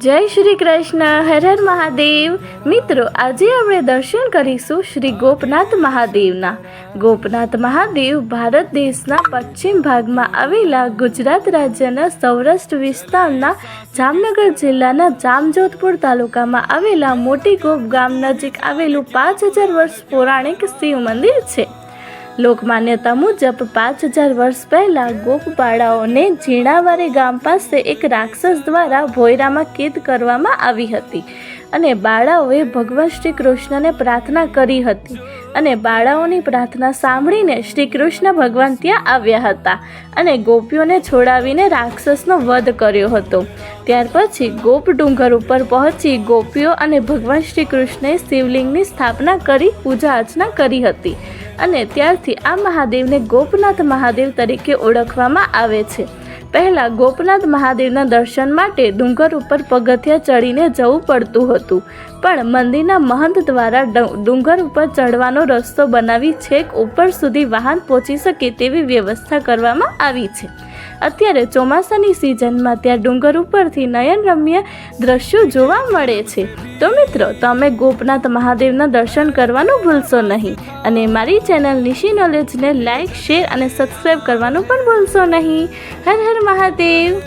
જય શ્રી કૃષ્ણ, હર હર મહાદેવ. મિત્રો, આજે આપણે દર્શન કરીશું શ્રી ગોપનાથ મહાદેવના. ગોપનાથ મહાદેવ ભારત દેશના પશ્ચિમ ભાગમાં આવેલા ગુજરાત રાજ્યના સૌરાષ્ટ્ર વિસ્તારના જામનગર જિલ્લાના જામજોધપુર તાલુકામાં આવેલા મોટી ગોપ ગામ નજીક આવેલું પાંચ હજાર વર્ષ પૌરાણિક શિવ મંદિર છે. લોકમાન્યતા મુજબ પાંચ હજાર વર્ષ પહેલાં ગોપબાળાઓને ઝીણાવારી ગામ પાસે એક રાક્ષસ દ્વારા ભોયરામાં કેદ કરવામાં આવી હતી અને બાળાઓએ ભગવાન શ્રી કૃષ્ણને પ્રાર્થના કરી હતી અને બાળાઓની પ્રાર્થના સાંભળીને શ્રી કૃષ્ણ ભગવાન ત્યાં આવ્યા હતા અને ગોપીઓને છોડાવીને રાક્ષસનો વધ કર્યો હતો. ત્યાર પછી ગોપ ડુંગર ઉપર પહોંચી ગોપીઓ અને ભગવાન શ્રી કૃષ્ણએ શિવલિંગની સ્થાપના કરી પૂજા અર્ચના કરી હતી. અને ત્યારથી આ મહાદેવને ગોપનાથ મહાદેવ તરીકે ઓળખવામાં આવે છે. પહેલાં ગોપનાથ મહાદેવના દર્શન માટે ડુંગર ઉપર પગથિયા ચડીને જવું પડતું હતું. પણ મંદિરના મહંત દ્વારા ડુંગર ઉપર ચડવાનો રસ્તો બનાવી છેક ઉપર સુધી વાહન પહોંચી શકે તેવી વ્યવસ્થા કરવામાં આવી છે. અત્યારે ચોમાસાની સિઝનમાં ત્યાં ડુંગર ઉપરથી નયનરમ્ય દ્રશ્યો જોવા મળે છે. તો મિત્રો, તમે ગોપનાથ મહાદેવના દર્શન કરવાનું ભૂલશો નહીં અને મારી ચેનલ નિશી નોલેજને લાઇક શેર અને સબસ્ક્રાઈબ કરવાનું પણ ભૂલશો નહીં. હર હર મહાદેવ.